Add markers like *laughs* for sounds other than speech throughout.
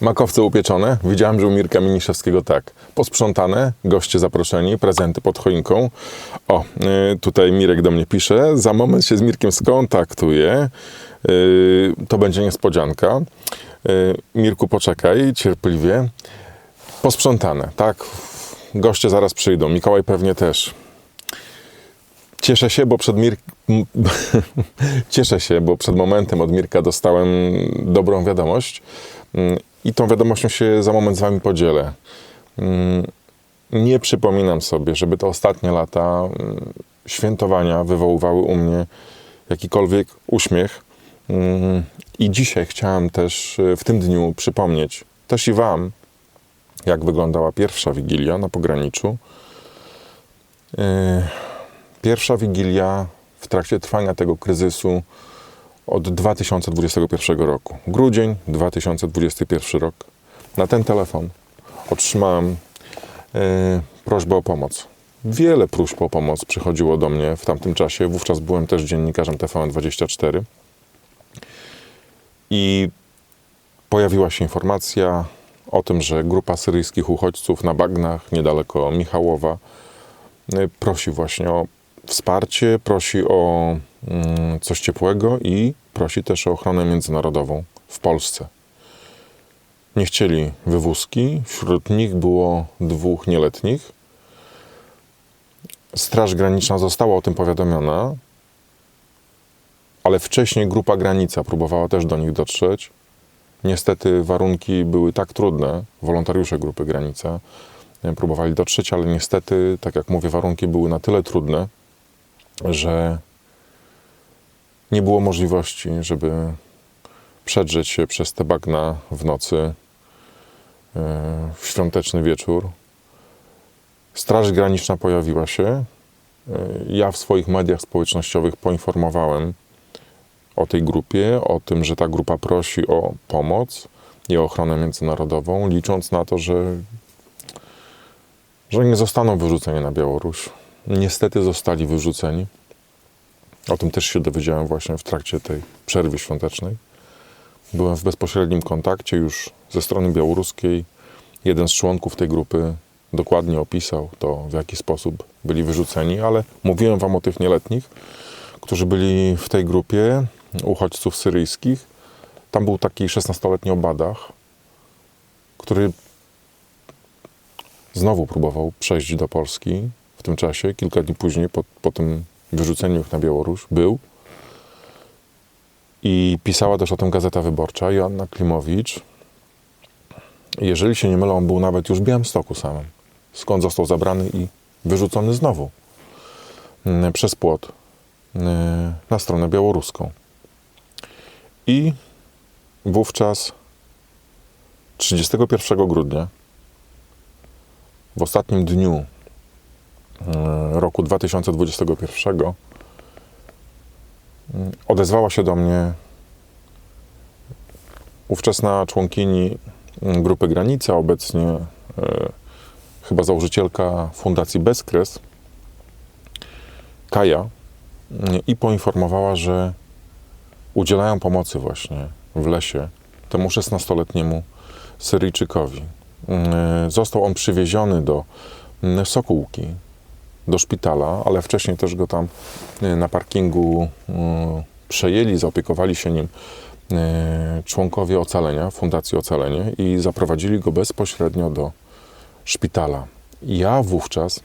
Makowce upieczone. Widziałem, że u Mirka Miniszewskiego tak. Posprzątane, goście zaproszeni, prezenty pod choinką. O, y, tutaj Mirek do mnie pisze. Za moment się z Mirkiem skontaktuję. Y, to będzie niespodzianka. Y, Mirku, poczekaj cierpliwie. Posprzątane, tak? Goście zaraz przyjdą. Mikołaj pewnie też. Cieszę się, bo przed Mir... *laughs* Cieszę się, bo przed momentem od Mirka dostałem dobrą wiadomość Mm, i tą wiadomością się za moment z wami podzielę. Mm, Nie przypominam sobie, żeby te ostatnie lata mm, świętowania wywoływały u mnie jakikolwiek uśmiech. Mm, I dzisiaj chciałem też y, w tym dniu przypomnieć też i wam, jak wyglądała pierwsza wigilia na pograniczu. Yy, Pierwsza wigilia w trakcie trwania tego kryzysu od 2021 roku. Grudzień 2021 rok. Na ten telefon otrzymałem e, prośbę o pomoc. Wiele próśb o pomoc przychodziło do mnie w tamtym czasie. Wówczas byłem też dziennikarzem TVN24. I pojawiła się informacja o tym, że grupa syryjskich uchodźców na bagnach niedaleko Michałowa e, prosi właśnie o wsparcie, prosi o mm, coś ciepłego i prosi też o ochronę międzynarodową w Polsce. Nie chcieli wywózki, wśród nich było dwóch nieletnich. Straż Graniczna została o tym powiadomiona, ale wcześniej grupa Granica próbowała też do nich dotrzeć. Niestety warunki były tak trudne, wolontariusze grupy Granica e, próbowali dotrzeć, ale niestety, tak jak mówię, warunki były na tyle trudne, że nie było możliwości, żeby przedrzeć się przez te bagna w nocy, e, w świąteczny wieczór. Straż Graniczna pojawiła się. E, Ja w swoich mediach społecznościowych poinformowałem o tej grupie, o tym, że ta grupa prosi o pomoc i ochronę międzynarodową, licząc na to, że, że nie zostaną wyrzuceni na Białoruś. Niestety zostali wyrzuceni. O tym też się dowiedziałem właśnie w trakcie tej przerwy świątecznej. Byłem w bezpośrednim kontakcie już ze strony białoruskiej. Jeden z członków tej grupy dokładnie opisał to, w jaki sposób byli wyrzuceni, ale mówiłem wam o tych nieletnich, którzy byli w tej grupie uchodźców syryjskich. Tam był taki 16-letni obadach, który znowu próbował przejść do Polski w tym czasie. Kilka dni później, po, po tym wyrzuceniu ich na Białoruś, był. I pisała też o tym Gazeta Wyborcza, Joanna Klimowicz. Jeżeli się nie mylę, on był nawet już w Białymstoku samym. Skąd został zabrany i wyrzucony znowu mm, przez płot mm, na stronę białoruską. I wówczas 31 grudnia, w ostatnim dniu roku 2021, mm, odezwała się do mnie ówczesna członkini mm, grupy Granica, obecnie e, chyba założycielka Fundacji Bezkres, Kaja, mm, i poinformowała, że udzielają pomocy właśnie w lesie temu 16-letniemu Syryjczykowi. Mm, Został on przywieziony do Sokółki, do szpitala, ale wcześniej też go tam y, na parkingu y, przejęli, zaopiekowali się nim y, członkowie Ocalenia, Fundacji Ocalenie i zaprowadzili go bezpośrednio do szpitala. Ja wówczas,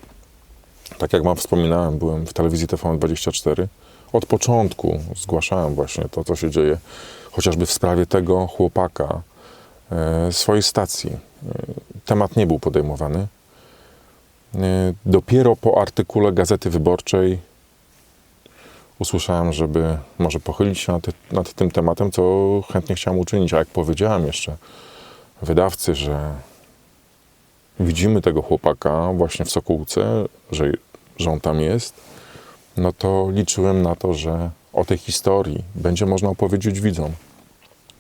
tak jak wam wspominałem, byłem w telewizji TVN24, od początku zgłaszałem właśnie to, co się dzieje, chociażby w sprawie tego chłopaka, e, swojej stacji. E, Temat nie był podejmowany. E, Dopiero po artykule Gazety Wyborczej usłyszałem, żeby może pochylić się nad, nad tym tematem, co chętnie chciałem uczynić. A jak powiedziałem jeszcze wydawcy, że widzimy tego chłopaka właśnie w Sokółce, że, że on tam jest, no to liczyłem na to, że o tej historii będzie można opowiedzieć widzom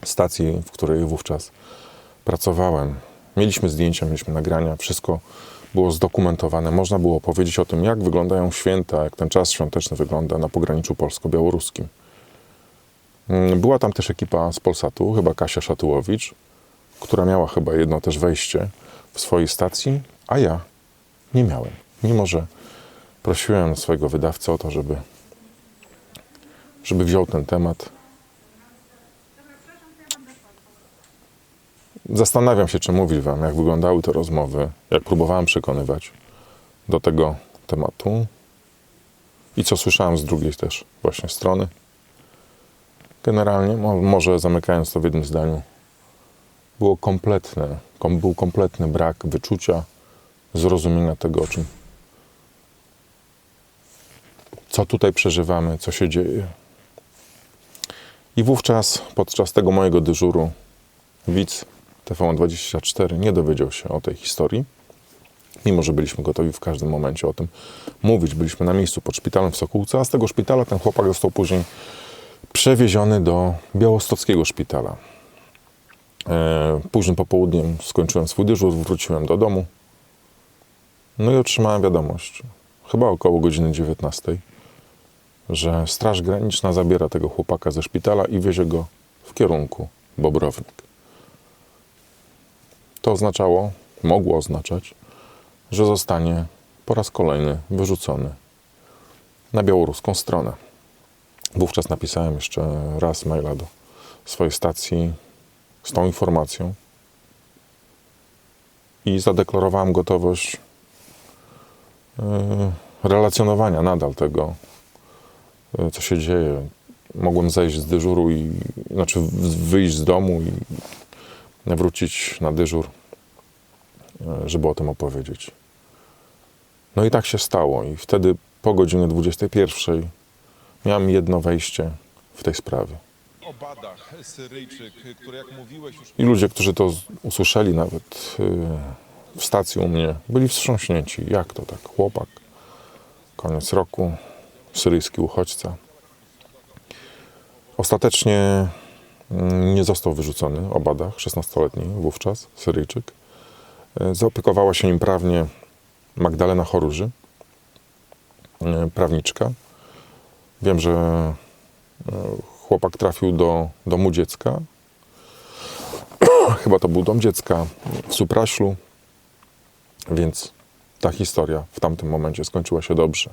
stacji, w której wówczas pracowałem. Mieliśmy zdjęcia, mieliśmy nagrania, wszystko było zdokumentowane. Można było powiedzieć o tym, jak wyglądają święta, jak ten czas świąteczny wygląda na pograniczu polsko-białoruskim. Mm, Była tam też ekipa z Polsatu, chyba Kasia Szatyłowicz, która miała chyba jedno też wejście w swojej stacji, a ja nie miałem. Mimo, że prosiłem swojego wydawcę o to, żeby, żeby wziął ten temat. Zastanawiam się, czy mówić Wam, jak wyglądały te rozmowy, jak próbowałem przekonywać do tego tematu i co słyszałem z drugiej też właśnie strony. Generalnie, mo- może zamykając to w jednym zdaniu, było kompletne, kom, był kompletny brak wyczucia, zrozumienia tego, o czym, co tutaj przeżywamy, co się dzieje. I wówczas, podczas tego mojego dyżuru, widz TVN24 nie dowiedział się o tej historii, mimo że byliśmy gotowi w każdym momencie o tym mówić. Byliśmy na miejscu pod szpitalem w Sokółce, a z tego szpitala ten chłopak został później przewieziony do białostockiego szpitala. E, Późnym popołudniem skończyłem swój dyżur, wróciłem do domu. No i otrzymałem wiadomość, chyba około godziny 19, że Straż Graniczna zabiera tego chłopaka ze szpitala i wiezie go w kierunku Bobrownik. To oznaczało, mogło oznaczać, że zostanie po raz kolejny wyrzucony na białoruską stronę. Wówczas napisałem jeszcze raz maila do swojej stacji z tą informacją i zadeklarowałem gotowość yy, relacjonowania nadal tego, yy, co się dzieje. Mogłem zejść z dyżuru i znaczy wyjść z domu i wrócić na dyżur, yy, żeby o tym opowiedzieć. No i tak się stało. I wtedy po godzinie 21 miałem jedno wejście w tej sprawie. O badach Syryjczyk, który jak mówiłeś już I ludzie, którzy to usłyszeli nawet yy, w stacji u mnie, byli wstrząśnięci. Jak to tak? Chłopak, koniec roku, syryjski uchodźca. Ostatecznie nie został wyrzucony o badach, 16-letni wówczas, Syryjczyk. Yy, Zaopiekowała się nim prawnie Magdalena Choruży, yy, prawniczka. Wiem, że yy, chłopak trafił do domu dziecka, *clears throat* chyba to był dom dziecka w Supraślu, więc ta historia w tamtym momencie skończyła się dobrze.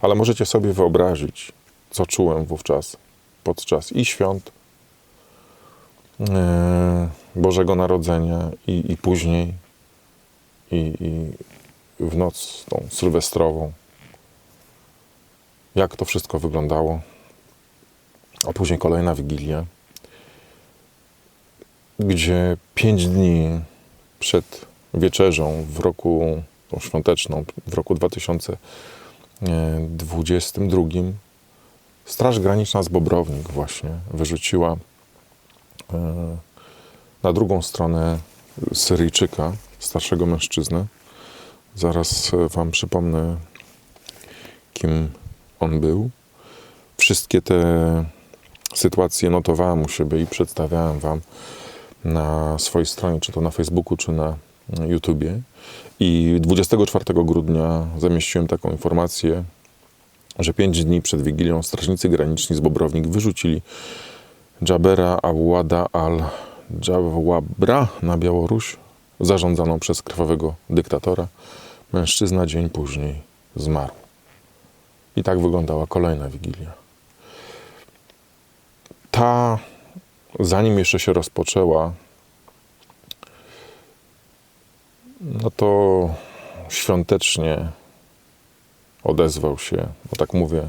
Ale możecie sobie wyobrazić, co czułem wówczas podczas i świąt e, Bożego Narodzenia i, i później i, i w noc tą sylwestrową. Jak to wszystko wyglądało. A później kolejna Wigilia gdzie pięć dni przed wieczerzą w roku tą świąteczną, w roku 2022, Straż Graniczna z Bobrownik właśnie wyrzuciła e, na drugą stronę Syryjczyka, starszego mężczyznę. Zaraz e, Wam przypomnę, kim on był. Wszystkie te sytuacje notowałem u siebie i przedstawiałem Wam na swojej stronie, czy to na Facebooku, czy na YouTubie. I 24 grudnia zamieściłem taką informację, że 5 dni przed Wigilią strażnicy graniczni z Bobrownik wyrzucili Jabera Awada al-Jawabra na Białoruś, zarządzaną przez krwawego dyktatora. Mężczyzna dzień później zmarł. I tak wyglądała kolejna Wigilia. Ta zanim jeszcze się rozpoczęła, no to świątecznie odezwał się, bo tak mówię,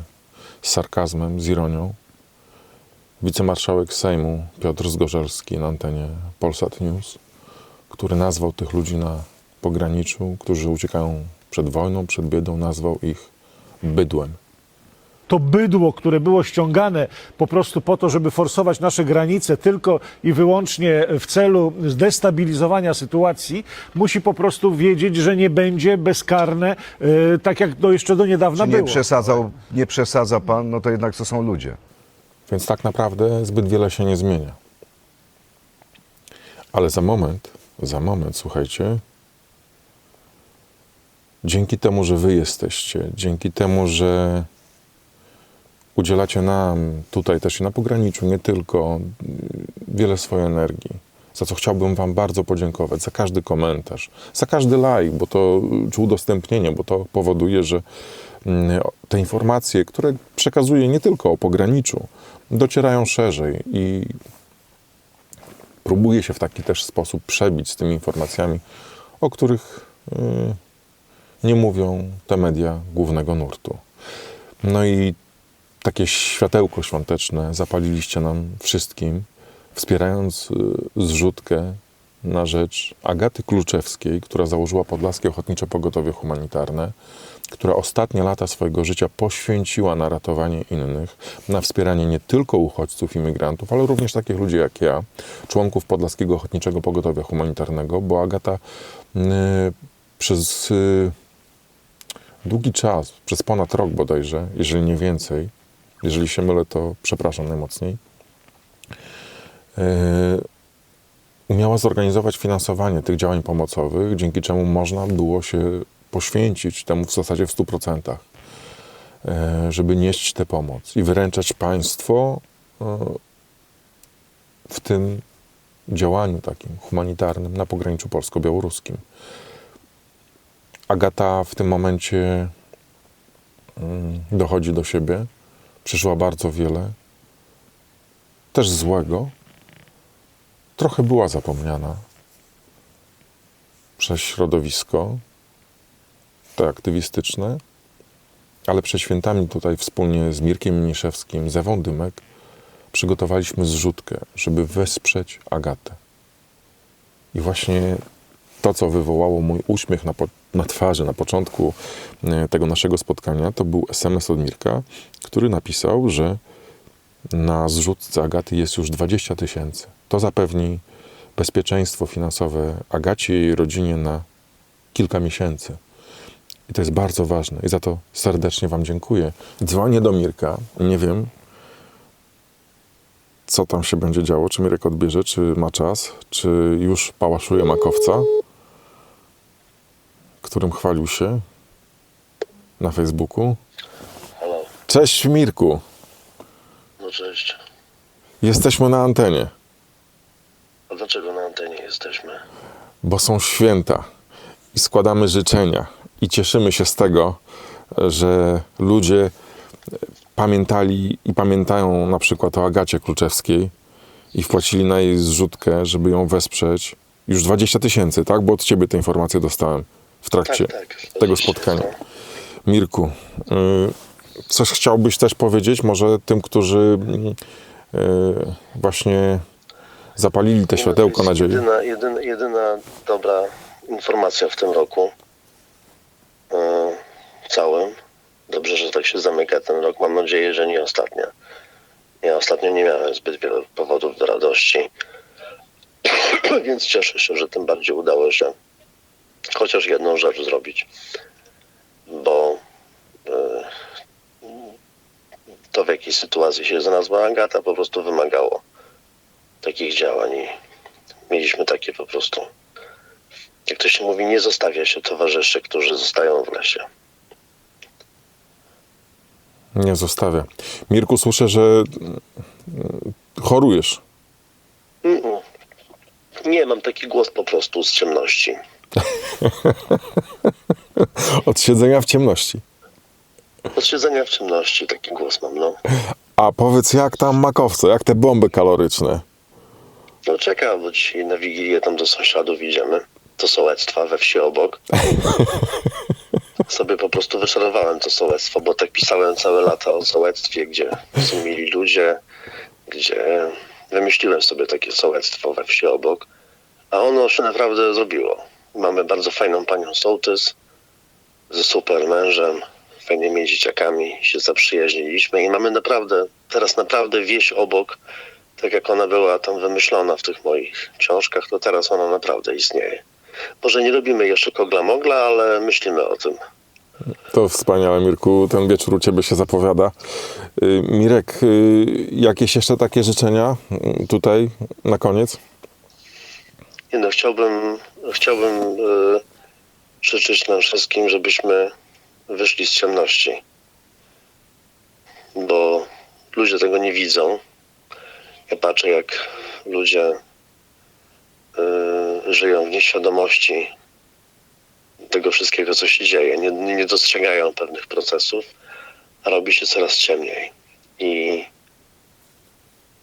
z sarkazmem, z ironią, wicemarszałek Sejmu Piotr Zgorzelski na antenie Polsat News, który nazwał tych ludzi na pograniczu, którzy uciekają przed wojną, przed biedą, nazwał ich bydłem. to bydło, które było ściągane po prostu po to, żeby forsować nasze granice tylko i wyłącznie w celu zdestabilizowania sytuacji, musi po prostu wiedzieć, że nie będzie bezkarne, e, tak jak do, jeszcze do niedawna Czy nie, było. przesadzał, nie przesadza pan, no to jednak to są ludzie. Więc tak naprawdę zbyt wiele się nie zmienia. Ale za moment, za moment, słuchajcie, dzięki temu, że wy jesteście, dzięki temu, że udzielacie nam tutaj też i na pograniczu, nie tylko, y, wiele swojej energii, za co chciałbym Wam bardzo podziękować, za każdy komentarz, za każdy like, bo to, czy udostępnienie, bo to powoduje, że mm, te informacje, które przekazuję nie tylko o pograniczu, docierają szerzej i próbuję się w taki też sposób przebić z tymi informacjami, o których y, nie mówią te media głównego nurtu. No i takie światełko świąteczne zapaliliście nam wszystkim, wspierając y, zrzutkę na rzecz Agaty Kluczewskiej, która założyła Podlaskie Ochotnicze Pogotowie Humanitarne, która ostatnie lata swojego życia poświęciła na ratowanie innych, na wspieranie nie tylko uchodźców, imigrantów, ale również takich ludzi jak ja, członków Podlaskiego Ochotniczego Pogotowia Humanitarnego, bo Agata y, przez y, długi czas, przez ponad rok bodajże, jeżeli nie więcej, jeżeli się mylę, to przepraszam najmocniej, yy, umiała zorganizować finansowanie tych działań pomocowych, dzięki czemu można było się poświęcić temu w zasadzie w 100%, yy, żeby nieść tę pomoc i wyręczać państwo yy, w tym działaniu takim humanitarnym na pograniczu polsko-białoruskim. Agata w tym momencie mm, dochodzi do siebie. Przeżyła bardzo wiele, też złego. Trochę była zapomniana przez środowisko, te aktywistyczne, ale przed świętami tutaj wspólnie z Mirkiem Miniszewskim, z Dymek, przygotowaliśmy zrzutkę, żeby wesprzeć Agatę. I właśnie to, co wywołało mój uśmiech na, na twarzy na początku e, tego naszego spotkania, to był SMS od Mirka, który napisał, że na zrzutce Agaty jest już 20 tysięcy. To zapewni bezpieczeństwo finansowe Agacie i jej rodzinie na kilka miesięcy. I to jest bardzo ważne. I za to serdecznie Wam dziękuję. Dzwonię do Mirka. Nie wiem, co tam się będzie działo. Czy Mirek odbierze, czy ma czas, czy już pałaszuje makowca którym chwalił się na Facebooku. Halo, Cześć Mirku, no cześć. jesteśmy na antenie, A dlaczego na antenie jesteśmy? bo są święta i składamy życzenia i cieszymy się z tego, że ludzie pamiętali i pamiętają na przykład o Agacie Kluczewskiej i wpłacili na jej zrzutkę, żeby ją wesprzeć. Już 20 tysięcy, tak? Bo od ciebie te informacje dostałem w trakcie Tak, tak, tego 20, spotkania. Mirku, y, coś chciałbyś też powiedzieć może tym, którzy y, właśnie zapalili te światełko nadziei? Jedyna, jedyna, jedyna dobra informacja w tym roku. E, całym. Dobrze, że tak się zamyka ten rok. Mam nadzieję, że nie ostatnia. Ja ostatnio nie miałem zbyt wielu powodów do radości. *coughs* Więc cieszę się, że tym bardziej udało się chociaż jedną rzecz zrobić. Bo e, to w jakiej sytuacji się znalazła Agata po prostu wymagało takich działań i mieliśmy takie po prostu, jak to się mówi, nie zostawia się towarzyszy, którzy zostają w lesie. Nie zostawia. Mirku, słyszę, że y, chorujesz. Nie, mam taki głos po prostu z ciemności. *laughs* Od siedzenia w ciemności. Od siedzenia w ciemności taki głos mam, no. A powiedz, jak tam makowce, jak te bomby kaloryczne? No czekam, bo dzisiaj na Wigilię tam do sąsiadów idziemy. Do sołectwa we wsi obok. Sobie po prostu wyszarowałem to sołectwo, bo tak pisałem całe lata o sołectwie, gdzie są mili ludzie, gdzie wymyśliłem sobie takie sołectwo we wsi obok, a ono się naprawdę zrobiło. Mamy bardzo fajną panią sołtys ze super mężem, fajnymi dzieciakami, się zaprzyjaźniliśmy i mamy naprawdę, teraz naprawdę wieś obok, tak jak ona była tam wymyślona w tych moich książkach, to teraz ona naprawdę istnieje. Może nie robimy jeszcze kogla mogla, ale myślimy o tym. To wspaniale, Mirku, ten wieczór u Ciebie się zapowiada. Y, Mirek, y, jakieś jeszcze takie życzenia y, tutaj na koniec? Nie no, chciałbym, chciałbym e, życzyć nam wszystkim, żebyśmy wyszli z ciemności. Bo ludzie tego nie widzą. Ja patrzę, jak ludzie y, żyją w nieświadomości tego wszystkiego, co się dzieje. Nie, nie dostrzegają pewnych procesów, a robi się coraz ciemniej. I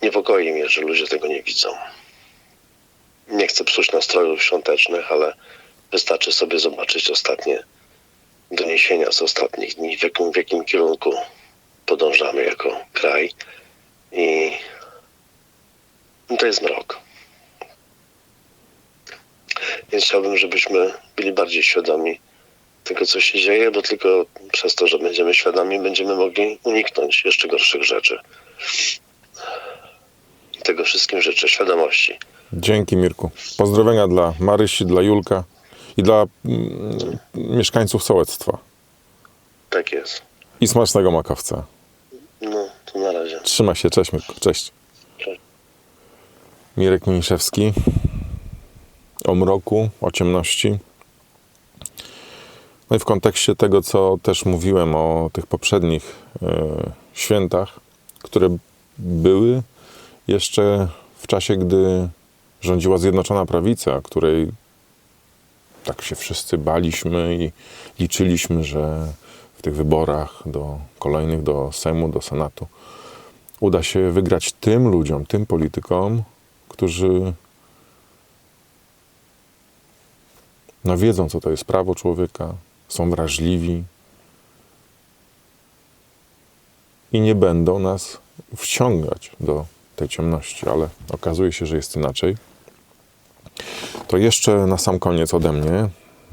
niepokoi mnie, że ludzie tego nie widzą. Nie chcę psuć nastrojów świątecznych, ale wystarczy sobie zobaczyć ostatnie doniesienia z ostatnich dni, w jakim, w jakim kierunku podążamy jako kraj. I to jest mrok. Więc chciałbym, żebyśmy byli bardziej świadomi tego, co się dzieje, bo tylko przez to, że będziemy świadomi, będziemy mogli uniknąć jeszcze gorszych rzeczy. I tego wszystkim życzę świadomości. Dzięki Mirku. Pozdrowienia dla Marysi, dla Julka i dla mm, mieszkańców sołectwa. Tak jest. I smacznego makowca. No, to na razie. Trzyma się, cześć Mirku, cześć. Cześć. Mirek Miniszewski o mroku, o ciemności. No i w kontekście tego, co też mówiłem o tych poprzednich e, świętach, które były jeszcze w czasie, gdy rządziła Zjednoczona Prawica, której tak się wszyscy baliśmy i liczyliśmy, że w tych wyborach do kolejnych, do Sejmu, do Senatu uda się wygrać tym ludziom, tym politykom, którzy no wiedzą, co to jest prawo człowieka, są wrażliwi i nie będą nas wciągać do tej ciemności, ale okazuje się, że jest inaczej. To jeszcze na sam koniec ode mnie,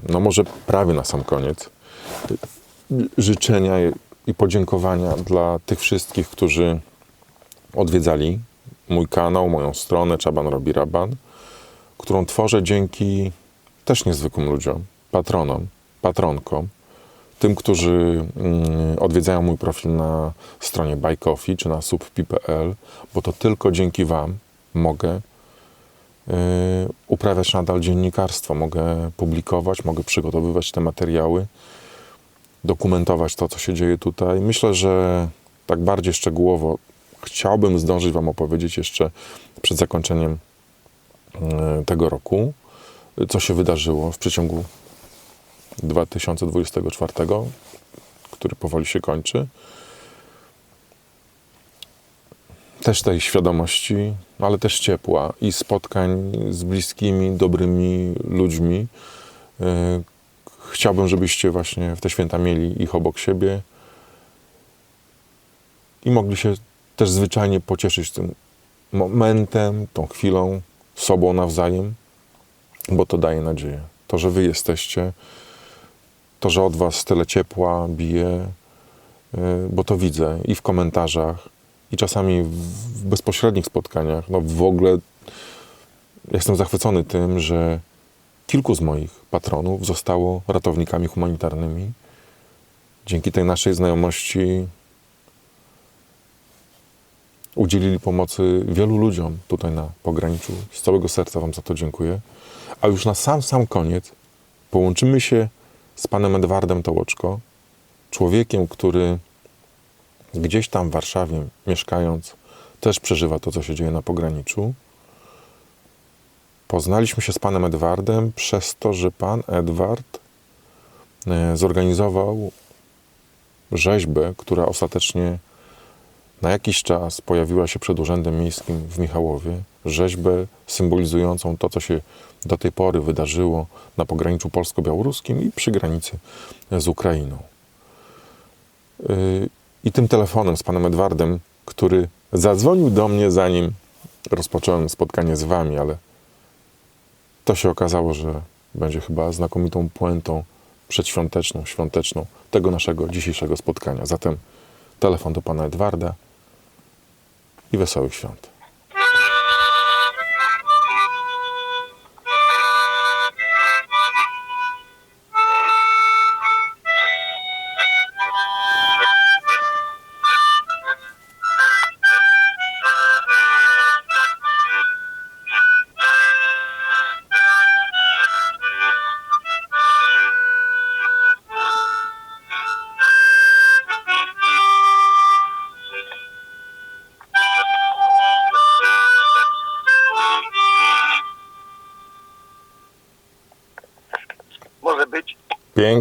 no może prawie na sam koniec, życzenia i podziękowania dla tych wszystkich, którzy odwiedzali mój kanał, moją stronę Czaban Robi Raban, którą tworzę dzięki też niezwykłym ludziom, patronom, patronkom, tym, którzy mm, odwiedzają mój profil na stronie Buy Coffee czy na subpi.pl, bo to tylko dzięki Wam mogę y, uprawiać nadal dziennikarstwo, mogę publikować, mogę przygotowywać te materiały, dokumentować to, co się dzieje tutaj. Myślę, że tak bardziej szczegółowo chciałbym zdążyć Wam opowiedzieć jeszcze przed zakończeniem y, tego roku, co się wydarzyło w przeciągu 2024, który powoli się kończy. Też tej świadomości, ale też ciepła i spotkań z bliskimi, dobrymi ludźmi. Yy, Chciałbym, żebyście właśnie w te święta mieli ich obok siebie i mogli się też zwyczajnie pocieszyć tym momentem, tą chwilą, sobą nawzajem, bo to daje nadzieję. To, że wy jesteście, to, że od was tyle ciepła bije, y, bo to widzę i w komentarzach, i czasami w bezpośrednich spotkaniach. No w ogóle jestem zachwycony tym, że kilku z moich patronów zostało ratownikami humanitarnymi. Dzięki tej naszej znajomości udzielili pomocy wielu ludziom tutaj na pograniczu. Z całego serca Wam za to dziękuję. A już na sam, sam koniec połączymy się z panem Edwardem Tołoczko, człowiekiem, który gdzieś tam w Warszawie mieszkając, też przeżywa to, co się dzieje na pograniczu. Poznaliśmy się z panem Edwardem przez to, że pan Edward e, zorganizował rzeźbę, która ostatecznie na jakiś czas pojawiła się przed Urzędem Miejskim w Michałowie. Rzeźbę symbolizującą to, co się do tej pory wydarzyło na pograniczu polsko-białoruskim i przy granicy z Ukrainą. Yy, I tym telefonem z panem Edwardem, który zadzwonił do mnie, zanim rozpocząłem spotkanie z wami, ale to się okazało, że będzie chyba znakomitą puentą przedświąteczną, świąteczną tego naszego dzisiejszego spotkania. Zatem telefon do pana Edwarda i wesołych świąt.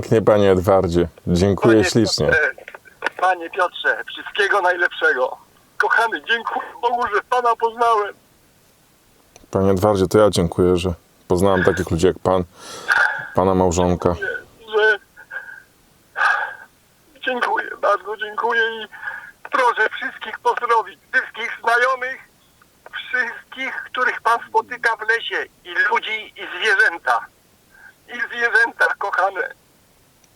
Pięknie, panie Edwardzie. Dziękuję Panie ślicznie. Panie Piotrze, wszystkiego najlepszego. Kochany, dziękuję Bogu, że Pana poznałem. Panie Edwardzie, to ja dziękuję, że poznałem takich ludzi jak pan, pana małżonka. Że... Dziękuję, bardzo dziękuję i proszę wszystkich pozdrowić. Wszystkich znajomych, wszystkich, których Pan spotyka w lesie. I ludzi, i zwierzęta. I zwierzęta, kochane.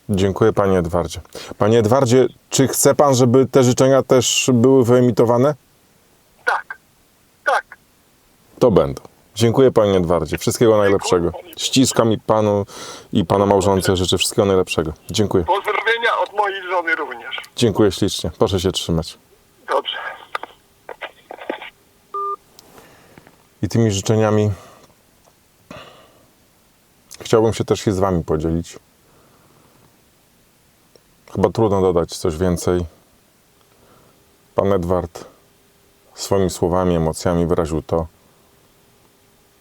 Dziękuję, panie Edwardzie. Panie Edwardzie, czy chce pan, żeby te życzenia też były wyemitowane? Tak, tak. To będą. Dziękuję, panie Edwardzie. Wszystkiego najlepszego. Ściskam i panu i pana małżonce życzę wszystkiego najlepszego. Dziękuję. Pozdrowienia od mojej żony również. Dziękuję ślicznie. Proszę się trzymać. Dobrze. I tymi życzeniami chciałbym się też i z wami podzielić. Chyba trudno dodać coś więcej. Pan Edward swoimi słowami, emocjami wyraził to,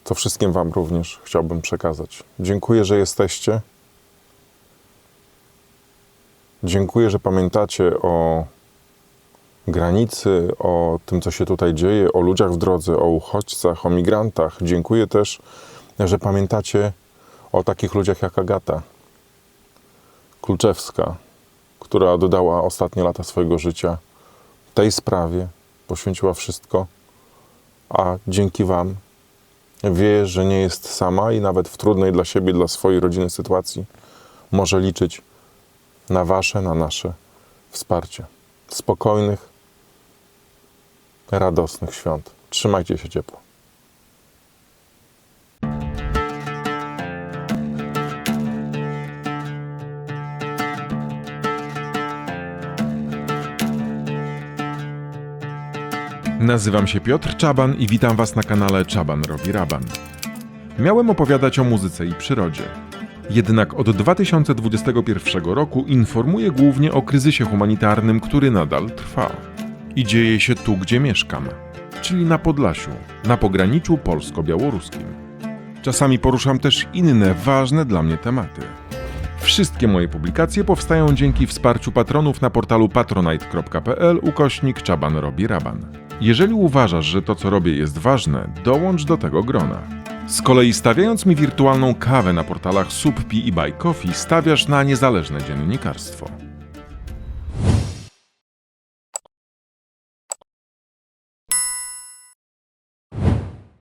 co wszystkim wam również chciałbym przekazać. Dziękuję, że jesteście. Dziękuję, że pamiętacie o granicy, o tym, co się tutaj dzieje, o ludziach w drodze, o uchodźcach, o migrantach. Dziękuję też, że pamiętacie o takich ludziach jak Agata Kluczewska, która dodała ostatnie lata swojego życia tej sprawie, poświęciła wszystko, a dzięki Wam wie, że nie jest sama i nawet w trudnej dla siebie, dla swojej rodziny sytuacji może liczyć na Wasze, na nasze wsparcie. Spokojnych, radosnych świąt. Trzymajcie się ciepło. Nazywam się Piotr Czaban i witam Was na kanale Czaban robi raban. Miałem opowiadać o muzyce i przyrodzie. Jednak od 2021 roku informuję głównie o kryzysie humanitarnym, który nadal trwa. I dzieje się tu, gdzie mieszkam, czyli na Podlasiu, na pograniczu polsko-białoruskim. Czasami poruszam też inne ważne dla mnie tematy. Wszystkie moje publikacje powstają dzięki wsparciu patronów na portalu patronite.pl ukośnik Czaban robi raban. Jeżeli uważasz, że to co robię jest ważne, dołącz do tego grona. Z kolei stawiając mi wirtualną kawę na portalach Subpi i Buy Coffee stawiasz na niezależne dziennikarstwo.